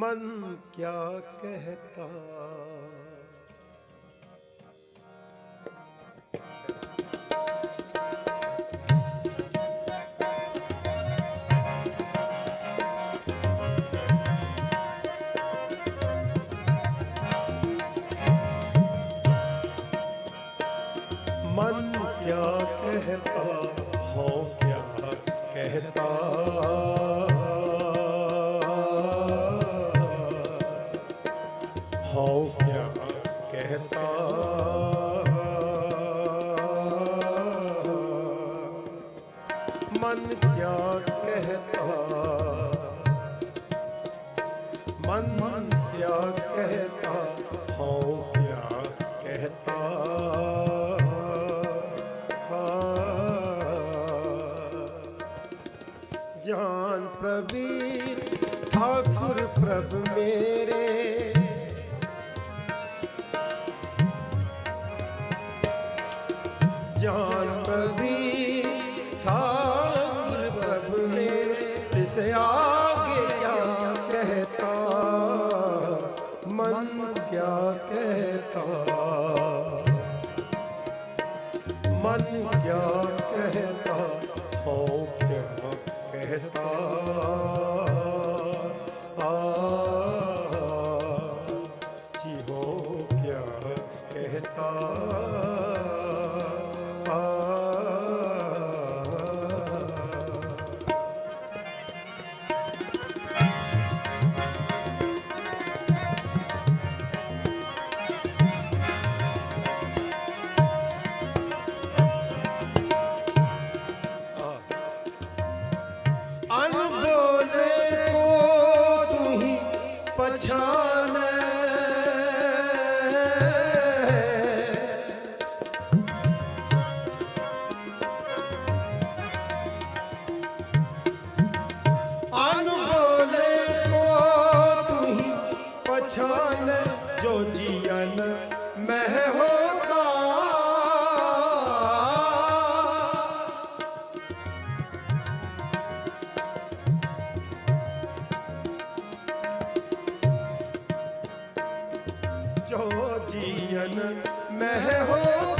मन क्या कहता मन क्या कहता हो क्या कहता मन क्या कहता मन मन क्या कहता हाँ क्या कहता जान प्रवीण ठाकुर प्रभु मेरे जान प्रवीण क्या कहता ਜੀਵਨ। ਮਹਿ ਹੋ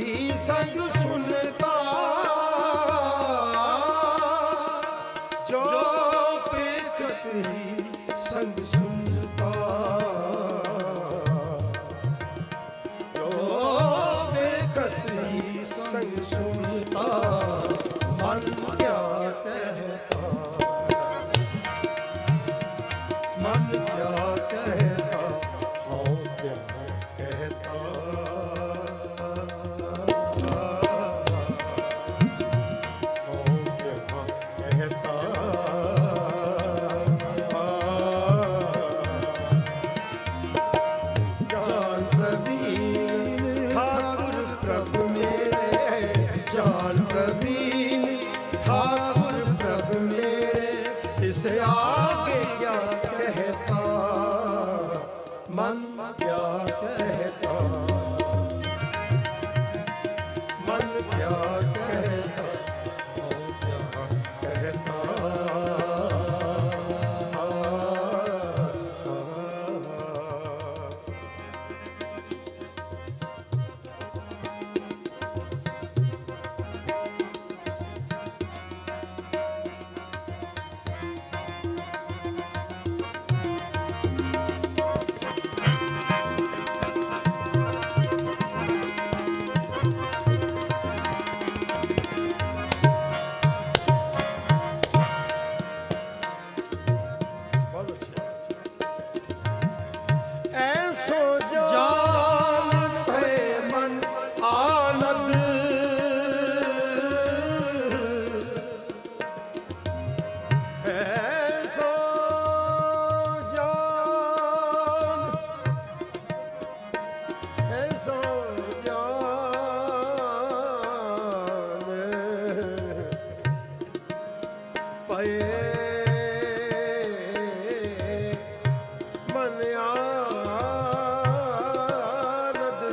ਹੀ ਸੰਗ ਸੁਣ क्या कहता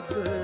பார்த்து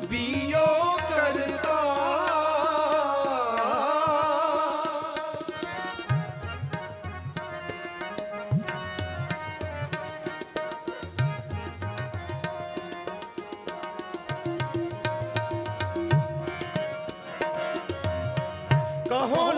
ਆਨੰਦ ਬੀਓ ਕਰਤਾ। ਕਹੋ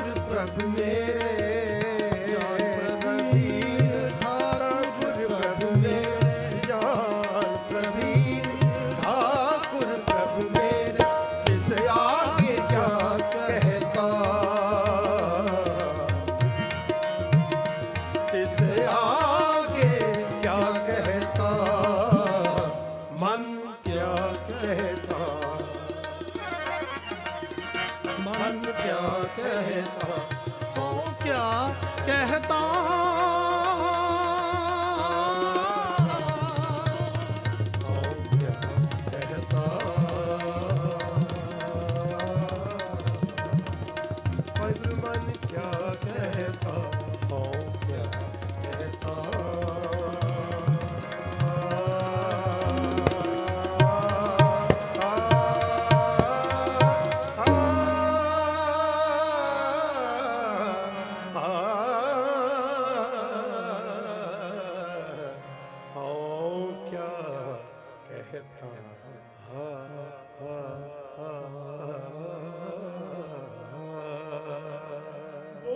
ਪ੍ਰਭ ਮੇਰੇ।